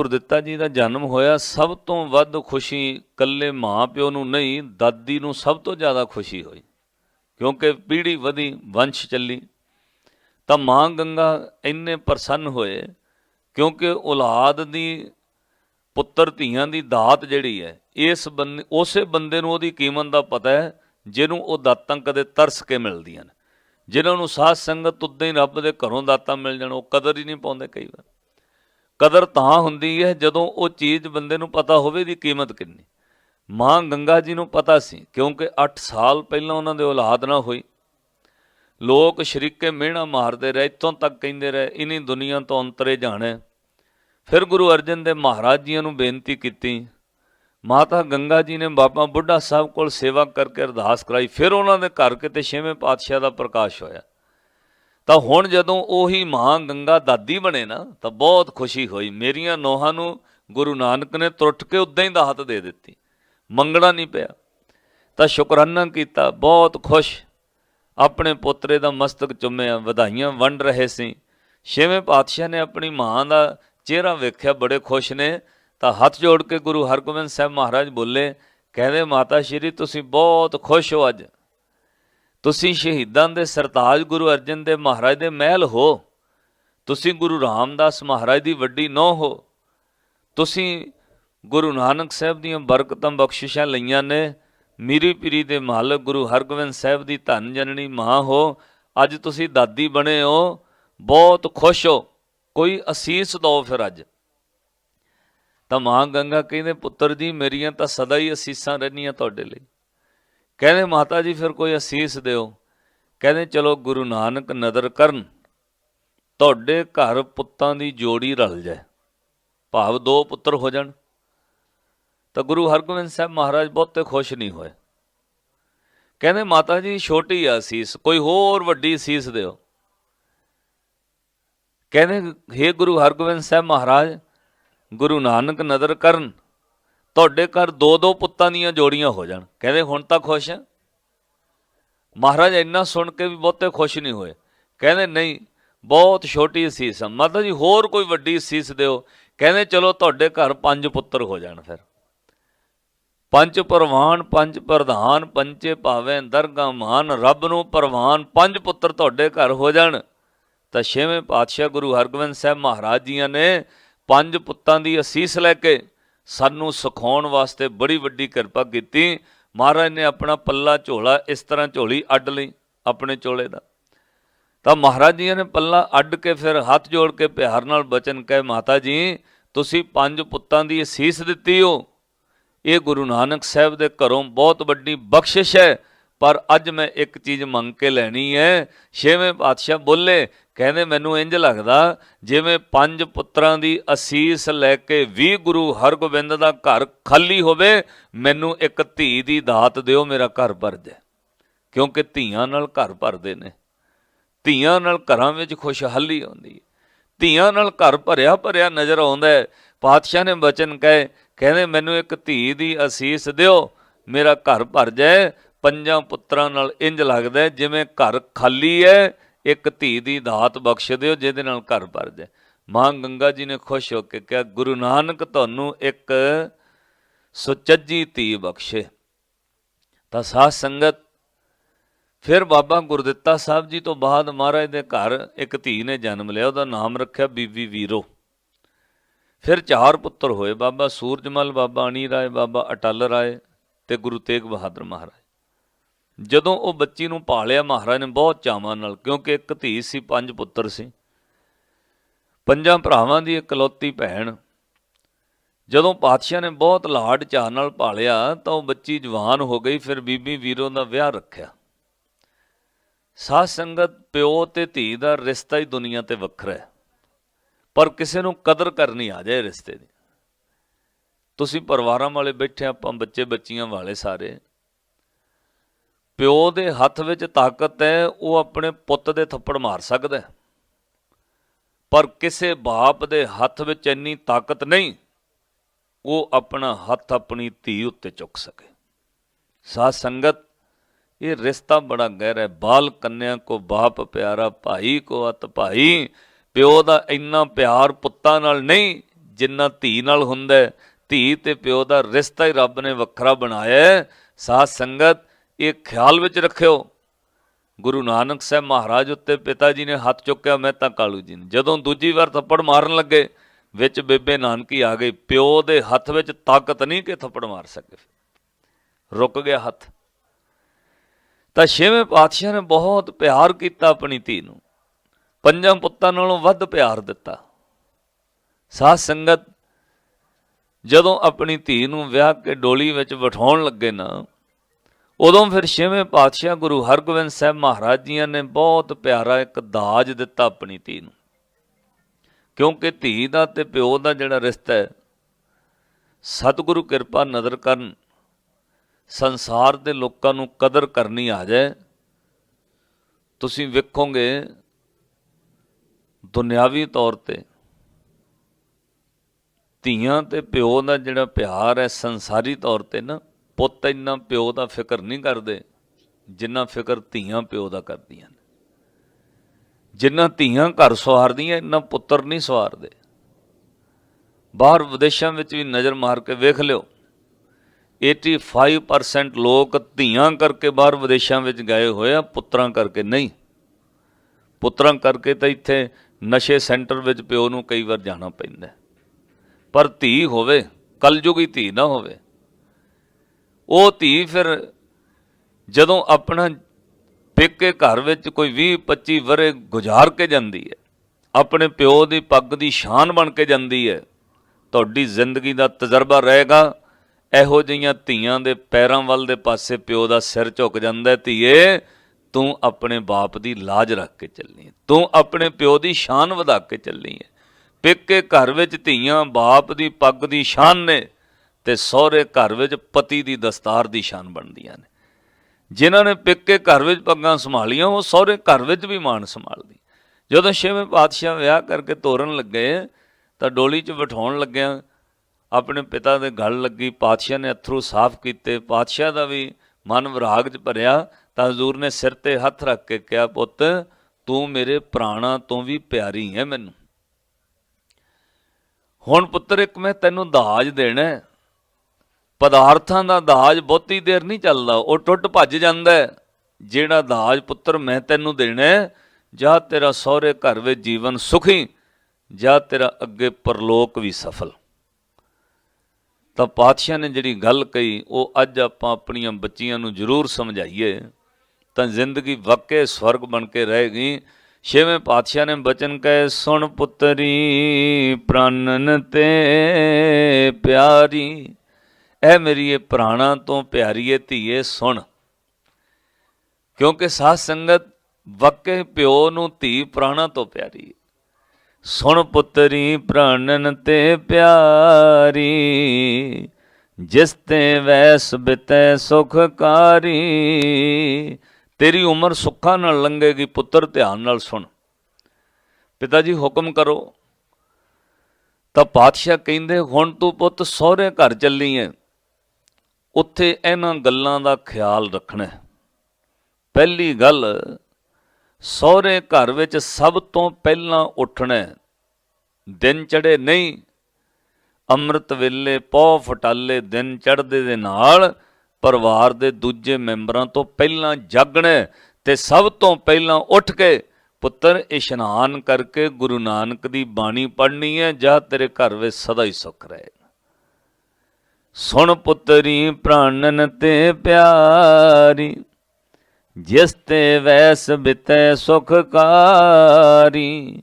ਗੁਰਦਿੱਤਾ ਜੀ ਦਾ ਜਨਮ ਹੋਇਆ, ਸਭ ਤੋਂ ਵੱਧ ਖੁਸ਼ੀ ਕੱਲੇ ਮਾਂ ਪਿਓ ਨੂੰ ਨਹੀਂ, ਦਾਦੀ ਨੂੰ ਸਭ ਤੋਂ ਜ਼ਿਆਦਾ ਖੁਸ਼ੀ ਹੋਈ। ਕਿਉਂਕਿ ਪੀੜ੍ਹੀ ਵਧੀ, ਵੰਸ਼ ਚੱਲੀ। ਤਾਂ ਮਾਂ ਗੰਗਾ ਇੰਨੇ ਪ੍ਰਸੰਨ ਹੋਏ, ਕਿਉਂਕਿ ਔਲਾਦ ਦੀ, ਪੁੱਤਰ ਧੀਆਂ ਦੀ ਦਾਤ ਜਿਹੜੀ ਹੈ, ਇਸ ਬੰਦੇ ਉਸੇ ਬੰਦੇ ਨੂੰ ਉਹਦੀ ਕੀਮਤ ਦਾ ਪਤਾ ਹੈ, ਜਿਹਨੂੰ ਉਹ ਦਾਤਾਂ ਕਦੇ ਤਰਸ ਕੇ ਮਿਲਦੀਆਂ ਨੇ। ਜਿਨ੍ਹਾਂ ਨੂੰ ਸਾਧ ਸੰਗਤ ਉਦਾਂ ਹੀ ਰੱਬ ਦੇ ਘਰੋਂ ਦਾਤਾਂ ਮਿਲ ਜਾਣ, ਉਹ ਕਦਰ ਹੀ ਨਹੀਂ ਪਾਉਂਦੇ ਕਈ ਵਾਰ। ਕਦਰ ਤਾਂ ਹੁੰਦੀ ਹੈ ਜਦੋਂ ਉਹ ਚੀਜ਼ ਬੰਦੇ ਨੂੰ ਪਤਾ ਹੋਵੇ ਦੀ ਕੀਮਤ ਕਿੰਨੀ। ਮਾਂ ਗੰਗਾ ਜੀ ਨੂੰ ਪਤਾ ਸੀ, ਕਿਉਂਕਿ 8 ਸਾਲ ਪਹਿਲਾਂ ਉਹਨਾਂ ਦੇ ਔਲਾਦ ਨਾ ਹੋਈ। ਲੋਕ ਸ਼ਰੀਕੇ ਮਿਹਣਾ ਮਾਰਦੇ ਰਹੇ, ਇੱਥੋਂ ਤੱਕ ਕਹਿੰਦੇ ਰਹੇ, ਇਨੀ ਦੁਨੀਆ ਤੋਂ ਅੰਤਰੇ ਜਾਣਾ ਫਿਰ ਗੁਰੂ ਅਰਜਨ ਦੇ ਮਹਾਰਾਜ ਜੀਆਂ ਨੂੰ ਬੇਨਤੀ ਕੀਤੀ। ਮਾਤਾ ਗੰਗਾ ਜੀ ਨੇ ਬਾਬਾ ਬੁੱਢਾ ਸਾਹਿਬ ਕੋਲ ਸੇਵਾ ਕਰਕੇ ਅਰਦਾਸ ਕਰਾਈ, ਫਿਰ ਉਹਨਾਂ ਦੇ ਘਰ ਕਿਤੇ ਛੇਵੇਂ ਪਾਤਸ਼ਾਹ ਦਾ ਪ੍ਰਕਾਸ਼ ਹੋਇਆ। ਤਾਂ ਹੁਣ ਜਦੋਂ ਉਹੀ ਮਾਂ ਗੰਗਾ ਦਾਦੀ ਬਣੇ ਨਾ, ਤਾਂ ਬਹੁਤ ਖੁਸ਼ੀ ਹੋਈ। ਮੇਰੀਆਂ ਨੋਹਾਂ ਨੂੰ ਗੁਰੂ ਨਾਨਕ ਨੇ ਤੁਰਟ ਕੇ ਉਦਾਂ ਹੀ ਦਾਤ ਦੇ ਦਿੱਤੀ। ਮੰਗਣਾ ਨਹੀਂ ਪਿਆ। ਤਾਂ ਸ਼ੁਕਰਾਨਾ ਕੀਤਾ, ਬਹੁਤ ਖੁਸ਼। ਆਪਣੇ ਪੁੱਤਰੇ ਦਾ ਮਸਤਕ ਚੁੰਮਿਆ, ਵਧਾਈਆਂ ਵੰਡ ਰਹੇ ਸੀ। ਛੇਵੇਂ ਪਾਤਸ਼ਾਹ ਨੇ ਆਪਣੀ ਮਾਂ ਦਾ ਚਿਹਰਾ ਵੇਖਿਆ, ਬੜੇ ਖੁਸ਼ ਨੇ। ਤਾਂ ਹੱਥ ਜੋੜ ਕੇ ਗੁਰੂ ਹਰਗੋਬਿੰਦ ਸਾਹਿਬ ਮਹਾਰਾਜ ਬੋਲੇ, ਕਹਿੰਦੇ ਮਾਤਾ ਸ਼੍ਰੀ, ਤੁਸੀਂ ਬਹੁਤ ਖੁਸ਼ ਹੋ ਅੱਜ। ਤੁਸੀਂ ਸ਼ਹੀਦਾਂ ਦੇ ਸਰਤਾਜ ਗੁਰੂ ਅਰਜਨ ਦੇਵ ਮਹਾਰਾਜ ਦੇ ਮਹਿਲ ਹੋ, ਤੁਸੀਂ ਗੁਰੂ ਰਾਮਦਾਸ ਮਹਾਰਾਜ ਦੀ ਵੱਡੀ ਨੋਹ ਹੋ, ਤੁਸੀਂ ਗੁਰੂ ਨਾਨਕ ਸਾਹਿਬ ਦੀਆਂ ਬਰਕਤਾਂ ਬਖਸ਼ਿਸ਼ਾਂ ਲਈਆਂ ਨੇ, ਮੀਰੀ ਪੀਰੀ ਦੇ ਮਾਲਕ ਗੁਰੂ ਹਰਗੋਬਿੰਦ ਸਾਹਿਬ ਦੀ ਧੰਨ ਜਨਨੀ ਮਾਂ ਹੋ, ਅੱਜ ਤੁਸੀਂ ਦਾਦੀ ਬਣੇ ਹੋ, ਬਹੁਤ ਖੁਸ਼ ਹੋ, ਕੋਈ ਅਸੀਸ ਦਿਓ ਫਿਰ ਅੱਜ। ਤਾਂ ਮਾਂ ਗੰਗਾ ਕਹਿੰਦੇ, ਪੁੱਤਰ ਜੀ, ਮੇਰੀਆਂ ਤਾਂ ਸਦਾ ਹੀ ਅਸੀਸਾਂ ਰਹਿਣੀਆਂ ਤੁਹਾਡੇ ਲਈ। ਕਹਿੰਦੇ ਮਾਤਾ ਜੀ, ਫਿਰ ਕੋਈ ਅਸੀਸ ਦਿਓ। ਕਹਿੰਦੇ ਚਲੋ ਗੁਰੂ ਨਾਨਕ ਨਦਰ ਕਰਨ, ਤੁਹਾਡੇ ਘਰ ਪੁੱਤਾਂ ਦੀ ਜੋੜੀ ਰਲ ਜਾਏ। ਭਾਵ ਦੋ ਪੁੱਤਰ ਹੋ ਜਾਣ। ਤਾਂ ਗੁਰੂ ਹਰਗੋਬਿੰਦ ਸਾਹਿਬ ਮਹਾਰਾਜ ਬਹੁਤੇ ਖੁਸ਼ ਨਹੀਂ ਹੋਏ। ਕਹਿੰਦੇ ਮਾਤਾ ਜੀ, ਛੋਟੀ ਆ ਅਸੀਸ, ਕੋਈ ਹੋਰ ਵੱਡੀ ਅਸੀਸ ਦਿਓ। ਕਹਿੰਦੇ हे ਗੁਰੂ ਹਰਗੋਬਿੰਦ ਸਾਹਿਬ ਮਹਾਰਾਜ, ਗੁਰੂ ਨਾਨਕ ਨਦਰ ਕਰਨ ਤੁਹਾਡੇ ਘਰ ਦੋ ਦੋ ਪੁੱਤਾਂ ਦੀਆਂ ਜੋੜੀਆਂ ਹੋ ਜਾਣ। ਕਹਿੰਦੇ, ਹੁਣ ਤਾਂ ਖੁਸ਼ ਆ। ਮਹਾਰਾਜ ਇੰਨਾ ਸੁਣ ਕੇ ਵੀ ਬਹੁਤੇ ਖੁਸ਼ ਨਹੀਂ ਹੋਏ। ਕਹਿੰਦੇ, ਨਹੀਂ, ਬਹੁਤ ਛੋਟੀ ਅਸੀਸ ਆ। ਮਾਤਾ ਜੀ, ਹੋਰ ਕੋਈ ਵੱਡੀ ਅਸੀਸ ਦਿਓ। ਕਹਿੰਦੇ, ਚਲੋ, ਤੁਹਾਡੇ ਘਰ ਪੰਜ ਪੁੱਤਰ ਹੋ ਜਾਣ ਫਿਰ। ਪੰਜ ਪ੍ਰਵਾਨ, ਪੰਜ ਪ੍ਰਧਾਨ, ਪੰਜੇ ਭਾਵੇਂ ਦਰਗਾ ਮਹਾਨ, ਰੱਬ ਨੂੰ ਪ੍ਰਵਾਨ ਪੰਜ ਪੁੱਤਰ ਤੁਹਾਡੇ ਘਰ ਹੋ ਜਾਣ। ਤਾਂ ਛੇਵੇਂ ਪਾਤਸ਼ਾਹ ਗੁਰੂ ਹਰਗੋਬਿੰਦ ਸਾਹਿਬ ਮਹਾਰਾਜ ਜੀਆਂ ਨੇ ਪੰਜ ਪੁੱਤਾਂ ਦੀ ਅਸੀਸ ਲੈ ਕੇ ਸਾਨੂੰ ਸਿਖਾਉਣ ਵਾਸਤੇ ਬੜੀ ਵੱਡੀ ਕਿਰਪਾ ਕੀਤੀ। ਮਹਾਰਾਜ ਨੇ ਆਪਣਾ ਪੱਲਾ ਝੋਲਾ ਇਸ ਤਰ੍ਹਾਂ ਝੋਲੀ ਅੱਡ ਲਈ ਆਪਣੇ ਚੋਲੇ ਦਾ। ਤਾਂ ਮਹਾਰਾਜ ਜੀ ਨੇ ਪੱਲਾ ਅੱਡ ਕੇ ਫਿਰ ਹੱਥ ਜੋੜ ਕੇ ਪਿਆਰ ਨਾਲ ਬਚਨ ਕਹੇ, ਮਾਤਾ ਜੀ, ਤੁਸੀਂ ਪੰਜ ਪੁੱਤਾਂ ਦੀ ਅਸੀਸ ਦਿੱਤੀ ਹੋ ਇਹ ਗੁਰੂ ਨਾਨਕ ਸਾਹਿਬ ਦੇ ਘਰੋਂ ਬਹੁਤ ਵੱਡੀ ਬਖਸ਼ਿਸ਼ ਹੈ। ਪਰ ਅੱਜ ਮੈਂ ਇੱਕ ਚੀਜ਼ ਮੰਗ ਕੇ ਲੈਣੀ ਹੈ। ਛੇਵੇਂ ਪਾਤਸ਼ਾਹ ਬੋਲੇ, ਕਹਿੰਦੇ ਮੈਨੂੰ ਇੰਜ ਲੱਗਦਾ, ਜਿਵੇਂ ਪੰਜ ਪੁੱਤਰਾਂ ਦੀ ਅਸੀਸ ਲੈ ਕੇ ਵੀ ਗੁਰੂ ਹਰਗੋਬਿੰਦ ਦਾ ਘਰ ਖਾਲੀ ਹੋਵੇ, ਮੈਨੂੰ ਇੱਕ ਧੀ ਦੀ ਦਾਤ ਦਿਓ, ਮੇਰਾ ਘਰ ਭਰ ਜਾਏ ਕਿਉਂਕਿ ਧੀਆਂ ਨਾਲ ਘਰ ਭਰਦੇ ਨੇ। ਧੀਆਂ ਨਾਲ ਘਰਾਂ ਵਿੱਚ ਖੁਸ਼ਹਾਲੀ ਆਉਂਦੀ ਹੈ। ਧੀਆਂ ਨਾਲ ਘਰ ਭਰਿਆ ਭਰਿਆ ਨਜ਼ਰ ਆਉਂਦਾ ਹੈ। ਪਾਤਸ਼ਾਹ ਨੇ ਬਚਨ ਕਹੇ, ਕਹਿੰਦੇ ਮੈਨੂੰ ਇੱਕ ਧੀ ਦੀ ਅਸੀਸ ਦਿਓ, ਮੇਰਾ ਘਰ ਭਰ ਜਾਏ ਪੰਜਾਂ ਪੁੱਤਰਾਂ ਨਾਲ ਇੰਜ ਲੱਗਦਾ ਜਿਵੇਂ ਘਰ ਖਾਲੀ ਹੈ, ਇੱਕ ਧੀ ਦੀ ਦਾਤ ਬਖਸ਼ ਦਿਓ, ਜਿਹਦੇ ਨਾਲ ਘਰ ਭਰ ਜਾਏ। ਮਾਂ ਗੰਗਾ ਜੀ ਨੇ ਖੁਸ਼ ਹੋ ਕੇ ਕਿਹਾ, ਗੁਰੂ ਨਾਨਕ ਤੁਹਾਨੂੰ ਇੱਕ ਸੁਚੱਜੀ ਧੀ ਬਖਸ਼ੇ। ਤਾਂ ਸਾਧ ਸੰਗਤ ਫਿਰ ਬਾਬਾ ਗੁਰਦਿੱਤਾ ਸਾਹਿਬ ਜੀ ਤੋਂ ਬਾਅਦ ਮਹਾਰਾਜ ਦੇ ਘਰ ਇੱਕ ਧੀ ਨੇ ਜਨਮ ਲਿਆ, ਉਹਦਾ ਨਾਮ ਰੱਖਿਆ ਬੀਬੀ ਵੀਰੋ। ਫਿਰ ਚਾਰ ਪੁੱਤਰ ਹੋਏ, ਬਾਬਾ ਸੂਰਜਮਲ, ਬਾਬਾ ਅਣੀ ਰਾਏ ਬਾਬਾ ਅਟਲ ਰਾਏ ਤੇ ਗੁਰੂ ਤੇਗ ਬਹਾਦਰ ਮਹਾਰਾਜ। ਜਦੋਂ ਉਹ ਬੱਚੀ ਨੂੰ ਪਾਲਿਆ ਮਹਾਰਾਜ ਨੇ ਬਹੁਤ ਚਾਵਾਂ ਨਾਲ, ਕਿਉਂਕਿ ਇੱਕ ਧੀ ਸੀ, ਪੰਜ ਪੁੱਤਰ ਸੀ। ਪੰਜਾਂ ਭਰਾਵਾਂ ਦੀ ਇਕਲੌਤੀ ਭੈਣ। ਜਦੋਂ ਪਾਤਸ਼ਾਹ ਨੇ ਬਹੁਤ ਲਾਡ ਚਾਹ ਨਾਲ ਪਾਲਿਆ ਤਾਂ ਉਹ ਬੱਚੀ ਜਵਾਨ ਹੋ ਗਈ, ਫਿਰ ਬੀਬੀ ਵੀਰੋ ਦਾ ਵਿਆਹ ਰੱਖਿਆ। ਸਾਧ ਸੰਗਤ ਪਿਓ ਤੇ ਧੀ ਦਾ ਰਿਸ਼ਤਾ ਹੀ ਦੁਨੀਆ ਤੇ ਵੱਖਰਾ ਹੈ। ਪਰ ਕਿਸੇ ਨੂੰ ਕਦਰ ਕਰਨੀ ਆ ਜਾਏ ਰਿਸ਼ਤੇ ਦੀ। ਤੁਸੀਂ ਪਰਿਵਾਰਾਂ ਵਾਲੇ ਬੈਠੇ ਆਪਾਂ ਬੱਚੇ ਬੱਚੀਆਂ ਵਾਲੇ ਸਾਰੇ। ਪਿਓ ਦੇ ਹੱਥ ਵਿੱਚ ਤਾਕਤ ਹੈ, ਉਹ ਆਪਣੇ ਪੁੱਤ ਦੇ ਥੱਪੜ ਮਾਰ ਸਕਦਾ ਪਰ ਕਿਸੇ ਬਾਪ ਦੇ ਹੱਥ ਵਿੱਚ ਇੰਨੀ ਤਾਕਤ ਨਹੀਂ, ਉਹ ਆਪਣਾ ਹੱਥ ਆਪਣੀ ਧੀ ਉੱਤੇ ਚੁੱਕ ਸਕੇ। ਸਾਧ ਸੰਗਤ, ਇਹ ਰਿਸ਼ਤਾ ਬੜਾ ਗਹਿਰਾ ਹੈ। ਬਾਲ ਕੰਨਿਆ ਕੋ ਬਾਪ ਪਿਆਰਾ, ਭਾਈ ਕੋ ਅਤ ਭਾਈ, ਪਿਓ ਦਾ ਇੰਨਾ ਪਿਆਰ ਪੁੱਤਾਂ ਨਾਲ ਨਹੀਂ, ਜਿੰਨਾ ਧੀ ਨਾਲ ਹੁੰਦਾ ਧੀ ਤੇ ਪਿਓ ਦਾ ਰਿਸ਼ਤਾ ਹੀ ਰੱਬ ਨੇ ਵੱਖਰਾ ਬਣਾਇਆ ਹੈ। ਸਾਧ ਸੰਗਤ ਇਹ ਖਿਆਲ ਵਿੱਚ ਰੱਖਿਓ। ਗੁਰੂ ਨਾਨਕ ਸਾਹਿਬ ਮਹਾਰਾਜ ਉੱਤੇ ਪਿਤਾ ਜੀ ਨੇ ਹੱਥ ਚੁੱਕਿਆ, ਮੈਂ ਤਾਂ ਕਾਲੂ ਜੀ ਨੇ। ਜਦੋਂ ਦੂਜੀ ਵਾਰ ਥੱਪੜ ਮਾਰਨ ਲੱਗੇ, ਵਿੱਚ ਬੇਬੇ ਨਾਨਕੀ ਆ ਗਈ। ਪਿਓ ਦੇ ਹੱਥ ਵਿੱਚ ਤਾਕਤ ਨਹੀਂ ਕਿ ਥੱਪੜ ਮਾਰ ਸਕੇ। ਰੁਕ ਗਿਆ ਹੱਥ। ਤਾਂ ਛੇਵੇਂ ਪਾਤਸ਼ਾਹ ਨੇ ਬਹੁਤ ਪਿਆਰ ਕੀਤਾ ਆਪਣੀ ਧੀ ਨੂੰ। ਪੰਜਾਂ ਪੁੱਤਾਂ ਨਾਲੋਂ ਵੱਧ ਪਿਆਰ ਦਿੱਤਾ। ਸਾਧ ਸੰਗਤ ਜਦੋਂ ਆਪਣੀ ਧੀ ਨੂੰ ਵਿਆਹ ਕੇ ਡੋਲੀ ਵਿੱਚ ਬਿਠਾਉਣ ਲੱਗੇ ਨਾ ਉਦੋਂ ਫਿਰ ਛੇਵੇਂ ਪਾਤਸ਼ਾਹ ਗੁਰੂ ਹਰਗੋਬਿੰਦ ਸਾਹਿਬ ਮਹਾਰਾਜ ਜੀਆਂ ਨੇ ਬਹੁਤ ਪਿਆਰਾ ਇੱਕ ਦਾਜ ਦਿੱਤਾ ਆਪਣੀ ਧੀ ਨੂੰ। ਕਿਉਂਕਿ ਧੀ ਦਾ ਤੇ ਪਿਓ ਦਾ ਜਿਹੜਾ ਰਿਸ਼ਤਾ ਹੈ, ਸਤਿਗੁਰੂ ਕਿਰਪਾ ਨਜ਼ਰ ਕਰਨ, ਸੰਸਾਰ ਦੇ ਲੋਕਾਂ ਨੂੰ ਕਦਰ ਕਰਨੀ ਆ ਜਾਏ, ਤੁਸੀਂ ਵੇਖੋਗੇ ਦੁਨਿਆਵੀ ਤੌਰ ਤੇ ਧੀਆਂ ਤੇ ਪਿਓ ਦਾ ਜਿਹੜਾ ਪਿਆਰ ਹੈ ਸੰਸਾਰੀ ਤੌਰ ਤੇ ਨਾ ਪੁੱਤ ਇੰਨਾ ਪਿਓ ਦਾ ਫਿਕਰ ਨਹੀਂ ਕਰਦੇ ਜਿੰਨਾ ਫਿਕਰ ਧੀਆਂ ਪਿਓ ਦਾ ਕਰਦੀਆਂ ਨੇ। ਜਿੰਨਾ ਧੀਆਂ ਘਰ ਸਵਾਰਦੀਆਂ, ਇੰਨਾ ਪੁੱਤਰ ਨਹੀਂ ਸਵਾਰਦੇ। ਬਾਹਰ ਵਿਦੇਸ਼ਾਂ ਵਿੱਚ ਵੀ ਨਜ਼ਰ ਮਾਰ ਕੇ ਵੇਖ ਲਿਓ। 85% ਲੋਕ ਧੀਆਂ ਕਰਕੇ ਬਾਹਰ ਵਿਦੇਸ਼ਾਂ ਵਿੱਚ ਗਏ ਹੋਏ ਆ, ਪੁੱਤਰਾਂ ਕਰਕੇ ਨਹੀਂ। ਪੁੱਤਰਾਂ ਕਰਕੇ ਤਾਂ ਇੱਥੇ ਨਸ਼ੇ ਸੈਂਟਰ ਵਿੱਚ ਪਿਓ ਨੂੰ ਕਈ ਵਾਰ ਜਾਣਾ ਪੈਂਦਾ। ਪਰ ਧੀ ਹੋਵੇ, ਕਲਯੁਗੀ ਧੀ ਨਾ ਹੋਵੇ ਉਹ ਧੀ ਫਿਰ ਜਦੋਂ ਆਪਣਾ ਪੇਕੇ ਘਰ ਵਿੱਚ ਕੋਈ 20 25 ਵਰੇ ਗੁਜ਼ਾਰ ਕੇ ਜਾਂਦੀ ਹੈ, ਆਪਣੇ ਪਿਓ ਦੀ ਪੱਗ ਦੀ ਸ਼ਾਨ ਬਣ ਕੇ ਜਾਂਦੀ ਹੈ, ਤੁਹਾਡੀ ਜ਼ਿੰਦਗੀ ਦਾ ਤਜਰਬਾ ਰਹੇਗਾ। ਇਹੋ ਜਿਹੀਆਂ ਧੀਆਂ ਦੇ ਪੈਰਾਂ ਵੱਲ ਦੇ ਪਾਸੇ ਪਿਓ ਦਾ ਸਿਰ ਝੁਕ ਜਾਂਦਾ ਧੀਏ, ਤੂੰ ਆਪਣੇ ਬਾਪ ਦੀ ਲਾਜ ਰੱਖ ਕੇ ਚੱਲਣੀ ਹੈ, ਤੂੰ ਆਪਣੇ ਪਿਓ ਦੀ ਸ਼ਾਨ ਵਧਾ ਕੇ ਚੱਲਣੀ ਹੈ। ਪੇਕੇ ਘਰ ਵਿੱਚ ਧੀਆਂ ਬਾਪ ਦੀ ਪੱਗ ਦੀ ਸ਼ਾਨ ਨੇ ਤੇ ਸਹੁਰੇ ਘਰ ਵਿੱਚ ਪਤੀ ਦੀ ਦਸਤਾਰ ਦੀ ਸ਼ਾਨ ਬਣਦੀਆਂ ਨੇ। ਜਿਨ੍ਹਾਂ ਨੇ ਪਿੱਕ ਕੇ ਘਰ ਵਿੱਚ ਪੱਗਾਂ ਸੰਭਾਲੀਆਂ, ਉਹ ਸਹੁਰੇ ਘਰ ਵਿੱਚ ਵੀ ਮਾਣ ਸੰਭਾਲਦੀ। ਜਦੋਂ ਛੇਵੇਂ ਪਾਤਸ਼ਾਹ ਵਿਆਹ ਕਰਕੇ ਤੋਰਨ ਲੱਗੇ, ਤਾਂ ਡੋਲੀ 'ਚ ਬਿਠਾਉਣ ਲੱਗਿਆ ਆਪਣੇ ਪਿਤਾ ਦੇ ਗਲ ਲੱਗੀ। ਪਾਤਸ਼ਾਹ ਨੇ ਅਥਰੂ ਸਾਫ਼ ਕੀਤੇ। ਪਾਤਸ਼ਾਹ ਦਾ ਵੀ ਮਨ ਵਿਰਾਗ 'ਚ ਭਰਿਆ, ਤਾਂ ਹਜ਼ੂਰ ਨੇ ਸਿਰ ਤੇ ਹੱਥ ਰੱਖ ਕੇ ਕਿਹਾ, ਪੁੱਤ, ਤੂੰ ਮੇਰੇ ਪ੍ਰਾਣਾ ਤੋਂ ਵੀ ਪਿਆਰੀ ਹੈ ਮੈਨੂੰ। ਹੁਣ ਪੁੱਤਰ, ਇੱਕ ਮੈਂ ਤੈਨੂੰ ਦਾਜ ਦੇਣਾ ਪਦਾਰਥਾਂ ਦਾ ਦਾਜ ਬਹੁਤੀ ਦੇਰ ਨਹੀਂ ਚੱਲਦਾ, ਉਹ ਟੁੱਟ ਭੱਜ ਜਾਂਦਾ ਜਿਹੜਾ ਦਾਜ ਪੁੱਤਰ ਮੈਂ ਤੈਨੂੰ ਦੇਣਾ ਜਾਂ ਤੇਰਾ ਸਹੁਰੇ ਘਰ ਵਿੱਚ ਜੀਵਨ ਸੁਖੀ, ਜਾਂ ਤੇਰਾ ਅੱਗੇ ਪਰਲੋਕ ਵੀ ਸਫਲ। ਤਾਂ ਪਾਤਸ਼ਾਹ ਨੇ ਜਿਹੜੀ ਗੱਲ ਕਹੀ, ਉਹ ਅੱਜ ਆਪਾਂ ਆਪਣੀਆਂ ਬੱਚੀਆਂ ਨੂੰ ਜ਼ਰੂਰ ਸਮਝਾਈਏ। ਤਾਂ ਜ਼ਿੰਦਗੀ ਵਾਕਈ ਸਵਰਗ ਬਣ ਕੇ ਰਹੇਗੀ। ਛੇਵੇਂ ਪਾਤਸ਼ਾਹ ਨੇ ਬਚਨ ਕਹੇ, ਸੁਣ ਪੁੱਤਰੀ ਪ੍ਰਾਨਨ ਤੇ ਪਿਆਰੀ ਇਹ ਮੇਰੀਏ ਇਹ ਪ੍ਰਾਣਾ ਤੋਂ ਪਿਆਰੀਏ ਧੀਏ ਸੁਣ। ਕਿਉਂਕਿ ਸਾਧ ਸੰਗਤ ਵਾਕਈ ਪਿਓ ਨੂੰ ਧੀ ਪ੍ਰਾਣਾ ਤੋਂ ਪਿਆਰੀ ਹੈ ਸੁਣ ਪੁੱਤਰੀ ਪ੍ਰਾਨਨ ਤੇ ਪਿਆਰੀ, ਜਿਸ ਤੇ ਵੈਸ ਬਿਤੈ ਸੁਖਕਾਰੀ। ਤੇਰੀ ਉਮਰ ਸੁੱਖਾਂ ਨਾਲ ਲੰਘੇਗੀ, ਪੁੱਤਰ ਧਿਆਨ ਨਾਲ ਸੁਣ। ਪਿਤਾ ਜੀ, ਹੁਕਮ ਕਰੋ। ਤਾਂ ਪਾਤਸ਼ਾਹ ਕਹਿੰਦੇ, ਹੁਣ ਤੂੰ ਪੁੱਤ ਸਹੁਰੇ ਘਰ ਚੱਲੀ ਹੈ ਉੱਥੇ ਇਹਨਾਂ ਗੱਲਾਂ ਦਾ ਖਿਆਲ ਰੱਖਣਾ ਪਹਿਲੀ ਗੱਲ, ਸਹੁਰੇ ਘਰ ਵਿੱਚ ਸਭ ਤੋਂ ਪਹਿਲਾਂ ਉੱਠਣਾ ਦਿਨ ਚੜੇ ਨਹੀਂ, ਅੰਮ੍ਰਿਤ ਵੇਲੇ ਪੌ ਫਟਾਲੇ ਦਿਨ ਚੜ੍ਹਦੇ ਦੇ ਨਾਲ ਪਰਿਵਾਰ ਦੇ ਦੂਜੇ ਮੈਂਬਰਾਂ ਤੋਂ ਪਹਿਲਾਂ ਜਾਗਣਾ ਹੈ ਤੇ ਸਭ ਤੋਂ ਪਹਿਲਾਂ ਉੱਠ ਕੇ ਪੁੱਤਰ ਇਸ਼ਨਾਨ ਕਰਕੇ ਗੁਰੂ ਨਾਨਕ ਦੀ ਬਾਣੀ ਪੜ੍ਹਨੀ ਹੈ, ਜਾਂ ਤੇਰੇ ਘਰ ਵਿੱਚ ਸਦਾ ਹੀ ਸੁੱਖ ਰਹੇ। ਸੁਣ ਪੁੱਤਰੀ ਪ੍ਰਾਨਨ ਤੇ ਪਿਆਰੀ, ਜਿਸ ਤੇ ਵੈਸ ਬਿਤੈ ਸੁਖਕਾਰੀ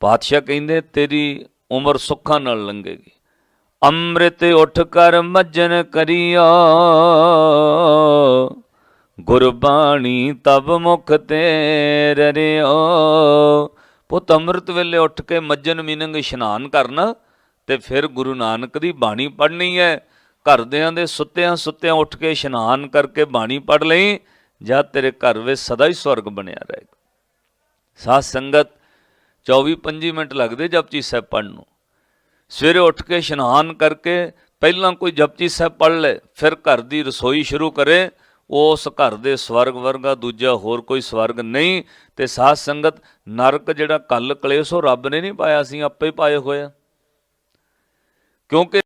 ਪਾਤਸ਼ਾਹ ਕਹਿੰਦੇ, ਤੇਰੀ ਉਮਰ ਸੁੱਖਾਂ ਨਾਲ ਲੰਘੇਗੀ। ਅੰਮ੍ਰਿਤ ਉੱਠ ਕਰ ਮੱਜਨ ਕਰਿਓ। ਗੁਰਬਾਣੀ ਤਬ ਮੁਖ ਤੇ ਰਰਿਓ। ਪੁੱਤ ਅੰਮ੍ਰਿਤ ਵੇਲੇ ਉੱਠ ਕੇ ਮੱਜਨ ਮੀਨੰਗ ਇਸ਼ਨਾਨ ਕਰਨਾ ਤੇ ਫਿਰ ਗੁਰੂ ਨਾਨਕ ਦੀ ਬਾਣੀ ਪੜ੍ਹਨੀ ਹੈ। ਘਰਦਿਆਂ ਦੇ ਸੁੱਤਿਆਂ ਸੁੱਤਿਆਂ ਉੱਠ ਕੇ ਇਸ਼ਨਾਨ ਕਰਕੇ ਬਾਣੀ ਪੜ੍ਹ ਲਈ ਜਾਂ ਤੇਰੇ ਘਰ ਵਿੱਚ ਸਦਾ ਹੀ ਸਵਰਗ ਬਣਿਆ ਰਹੇਗਾ। ਸਾਧ ਸੰਗਤ 24 25 ਮਿੰਟ ਲੱਗਦੇ ਜਪਜੀ ਸਾਹਿਬ ਪੜ੍ਹਨ ਨੂੰ। ਸਵੇਰੇ ਉੱਠ ਕੇ ਇਸ਼ਨਾਨ ਕਰਕੇ ਪਹਿਲਾਂ ਕੋਈ ਜਪਜੀ ਸਾਹਿਬ ਪੜ੍ਹ ਲੈ, ਫਿਰ ਘਰ ਦੀ ਰਸੋਈ ਸ਼ੁਰੂ ਕਰੇ, ਉਸ ਘਰ ਦੇ ਸਵਰਗ ਵਰਗਾ ਦੂਜਾ ਹੋਰ ਕੋਈ ਸਵਰਗ ਨਹੀਂ। ਤੇ ਸਾਧ ਸੰਗਤ ਨਰਕ ਜਿਹੜਾ ਕੱਲ ਕਲੇਸ਼ ਉਹ ਰੱਬ ਨੇ ਨਹੀਂ ਪਾਇਆ ਸੀ ਆਪੇ ਪਾਏ ਹੋਏ ਆ। ਕਿਉਂਕਿ